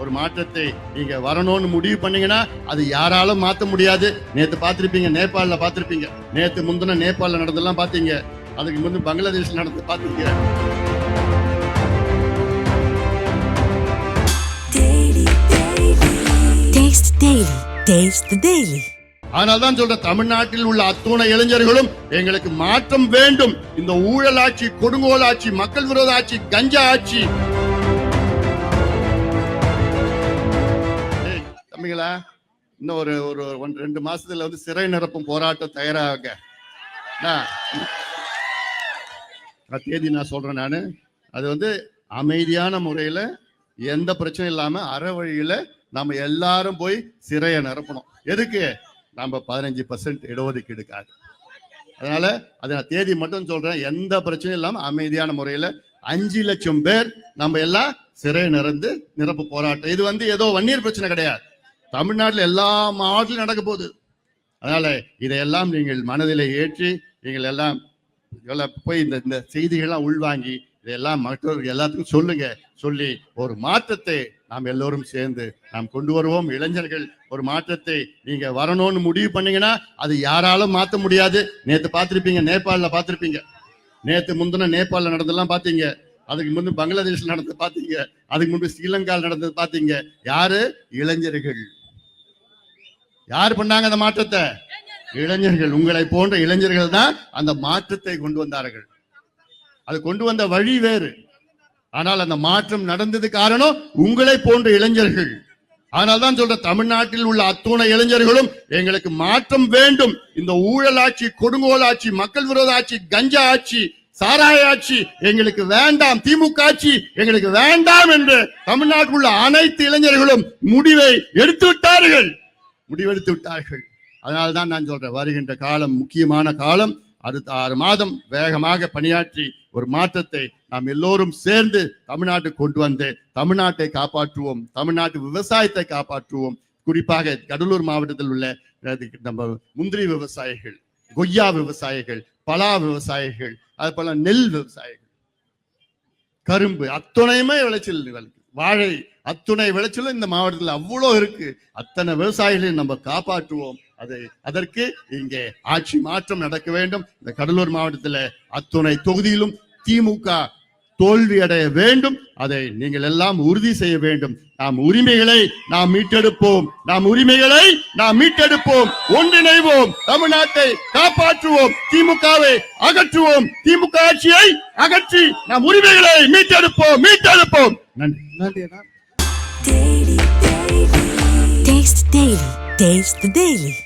ஒரு மாற்றத்தை நீங்க வரணும்னு முடிவு பண்ணீங்கன்னா அது யாராலும் மாத்த முடியாது. நேத்து பார்த்திருப்பீங்க நேபாளில் பார்த்திருப்பீங்க. நேத்து முந்தின நேபாளில் நடந்ததெல்லாம் பார்த்தீங்க. அதுக்கு முந்தின பங்களாதேஷ்ல நடந்து பார்த்தீங்க. ஆனால் தான் சொல்ற தமிழ்நாட்டில் உள்ள அத்துணை இளைஞர்களும் எங்களுக்கு மாற்றம் வேண்டும். இந்த ஊழல் ஆட்சி கொடுங்கோல் ஆட்சி மக்கள் விரோத ஆட்சி கஞ்சா ஆட்சி தம்பிங்களா இன்னும் ஒரு ஒரு ஒன் ரெண்டு மாசத்துல வந்து சிறை நிரப்பும் போராட்டம் தயாராக. தேதி நான் சொல்றேன் நான். அது வந்து அமைதியான முறையில எந்த பிரச்சனையும் இல்லாம அற வழியில நம்ம எல்லாரும் போய் சிறையை நிரப்பணும். எதுக்கு? நம்ம பதினஞ்சு பர்சன்ட் இடஒதுக்கீடுக்காக அதனால அதை நான் தேதி மட்டும் சொல்றேன். எந்த பிரச்சனையும் இல்லாம அமைதியான முறையில அஞ்சு லட்சம் பேர் நம்ம எல்லாம் சிறை நிறந்து நிரப்பு போராட்டம். இது வந்து ஏதோ வன்னியர் பிரச்சனை கிடையாது. தமிழ்நாட்டில் எல்லா மாவட்டத்திலும் நடக்க போகுது. அதனால இதையெல்லாம் நீங்கள் மனதில் ஏற்றி நீங்கள் எல்லாம் போய் இந்த இந்த செய்திகள்லாம் உள்வாங்கி இதெல்லாம் மற்றவர்கள் எல்லாத்துக்கும் சொல்லுங்க. சொல்லி ஒரு மாற்றத்தை நாம் எல்லோரும் சேர்ந்து நாம் கொண்டு வருவோம். இளைஞர்கள் ஒரு மாற்றத்தை நீங்க வரணும்னு முடிவு பண்ணீங்கன்னா அது யாராலும் மாற்ற முடியாது. நேற்று பார்த்துருப்பீங்க நேபாளில் பார்த்துருப்பீங்க. நேற்று முந்தின நேபாளில் நடந்தெல்லாம் பார்த்தீங்க. அதுக்கு முன்பு பங்களாதேஷ்ல நடந்தது பார்த்தீங்க. அதுக்கு முன்பு ஸ்ரீலங்காவில் நடந்தது பார்த்தீங்க. யாரு? இளைஞர்கள். யார் பண்ணாங்க அந்த மாற்றத்தை? இளைஞர்கள். உங்களை போன்ற இளைஞர்கள் தான் அந்த மாற்றத்தை கொண்டு வந்தார்கள். அது கொண்டு வந்த வழி வேறு. ஆனால் அந்த மாற்றம் நடந்தது காரணம் உங்களை போன்ற இளைஞர்கள். ஆனால் தான் சொல்ற தமிழ்நாட்டில் உள்ள அத்துணை இளைஞர்களும் எங்களுக்கு மாற்றம் வேண்டும். இந்த ஊழல் ஆட்சி கொடுங்கோல் ஆட்சி மக்கள் விரோத ஆட்சி கஞ்சா ஆட்சி சாராய ஆட்சி எங்களுக்கு வேண்டாம். திமுக ஆட்சி எங்களுக்கு வேண்டாம் என்று தமிழ்நாட்டில் உள்ள அனைத்து இளைஞர்களும் முடிவை எடுத்து விட்டார்கள் முடிவெடுத்து விட்டார்கள். அதனால தான் நான் சொல்றேன் வருகின்ற காலம் முக்கியமான காலம் அடுத்த ஆறு மாதம் வேகமாக பணியாற்றி ஒரு மாற்றத்தை நாம் எல்லோரும் சேர்ந்து தமிழ்நாட்டுக்கு கொண்டு வந்து தமிழ்நாட்டை காப்பாற்றுவோம் தமிழ்நாட்டு விவசாயத்தை காப்பாற்றுவோம். குறிப்பாக கடலூர் மாவட்டத்தில் உள்ள நம்ம முந்திரி விவசாயிகள் கொய்யா விவசாயிகள் பலா விவசாயிகள் அது போல நெல் விவசாயிகள் கரும்பு அத்துணையுமே விளைச்சல் வாழை அத்துணை விளைச்சலும் இந்த மாவட்டத்தில் அவ்வளோ இருக்கு. அத்தனை விவசாயிகளையும் நம்ம காப்பாற்றுவோம். அது அதற்கு இங்கே ஆட்சி மாற்றம் நடக்க வேண்டும். இந்த கடலூர் மாவட்டத்தில் அத்துணை தொகுதியிலும் திமுக தோல்வி அடைய வேண்டும். அதை நீங்கள் எல்லாம் உறுதி செய்ய வேண்டும். நாம் உரிமைகளை நாம் மீட்டெடுப்போம். நாம் உரிமைகளை நாம் மீட்டெடுப்போம். ஒன்றிணைவோம். தமிழ்நாட்டை காப்பாற்றுவோம். திமுகவை அகற்றுவோம். திமுக ஆட்சியை அகற்றி நாம் உரிமைகளை மீட்டெடுப்போம். மீட்டெடுப்போம். நன்றி நன்றி அண்ணா Taste the Daily.